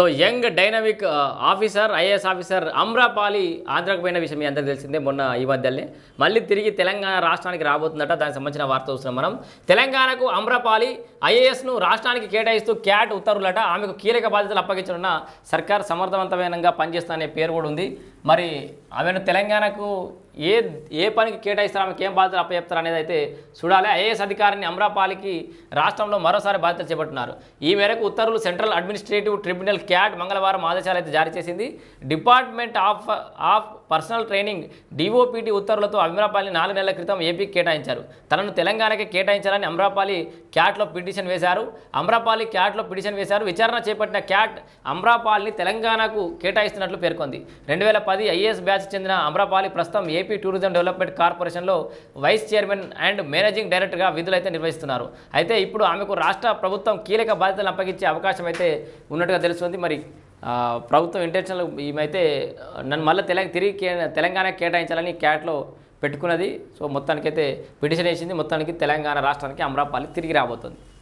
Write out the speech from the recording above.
So young dynamic officer IAS officer Amrapali ఆంధ్రాకు పోయిన విషయం మీ అందరికీ తెలిసిందే మొన్న ఈ మధ్యనే మళ్ళీ తిరిగి తెలంగాణ రాష్ట్రానికి రాబోతుందట దానికి సంబంధించిన వార్త చూస్తున్నాం మనం. తెలంగాణకు అమ్రపాలి ఐఏఎస్ను రాష్ట్రానికి కేటాయిస్తూ క్యాట్ ఉత్తర్వులట ఆమెకు కీలక బాధ్యతలు అప్పగించనున్న సర్కార్ సమర్థవంతమైన పనిచేస్తానే పేరు కూడా ఉంది. మరి ఆమెను తెలంగాణకు ఏ ఏ పనికి కేటాయిస్తారు ఆమెకి ఏం బాధ్యతలు అప్పచెప్తారు అనేది అయితే చూడాలి. ఐఏఎస్ అధికారిని అమ్రాపాలికి రాష్ట్రంలో మరోసారి బాధ్యతలు చేపట్టున్నారు ఈ మేరకు ఉత్తర్వులు సెంట్రల్ అడ్మినిస్ట్రేటివ్ ట్రిబ్యునల్ క్యాట్ మంగళవారం ఆదేశాలు అయితే జారీ చేసింది. Department of of personnel training DOPT ఉత్తర్వులతో అమ్రాపాలిని నాలుగు నెలల క్రితం ఏపీకి కేటాయించారు. తనను తెలంగాణకి కేటాయించాలని అమ్రాపాలి క్యాట్లో పిటిషన్ వేశారు. అమ్రాపాలి క్యాట్లో పిటిషన్ వేశారు. విచారణ చేపట్టిన క్యాట్ అమ్రాపాలిని తెలంగాణకు కేటాయిస్తున్నట్లు పేర్కొంది. రెండు వేల పది ఐఏఎస్ బ్యాచ్ చెందిన అమరాపాలి ప్రస్తుతం ఏపీ టూరిజం డెవలప్మెంట్ కార్పొరేషన్లో వైస్ చైర్మన్ అండ్ మేనేజింగ్ డైరెక్టర్గా విధులైతే నిర్వహిస్తున్నారు. అయితే ఇప్పుడు ఆమెకు రాష్ట్ర ప్రభుత్వం కీలక బాధ్యతలు అప్పగించే అవకాశం అయితే ఉన్నట్టుగా తెలుస్తుంది. మరి ప్రభుత్వం ఇంటెన్షన్లు ఈమెతే నన్ను మళ్ళీ తెలంగాణ తిరిగి తెలంగాణ కేటాయించాలని క్యాట్లో పెట్టుకున్నది. సో మొత్తానికైతే పిటిషన్ వేసింది. మొత్తానికి తెలంగాణ రాష్ట్రానికి అమరాపాలి తిరిగి రాబోతుంది.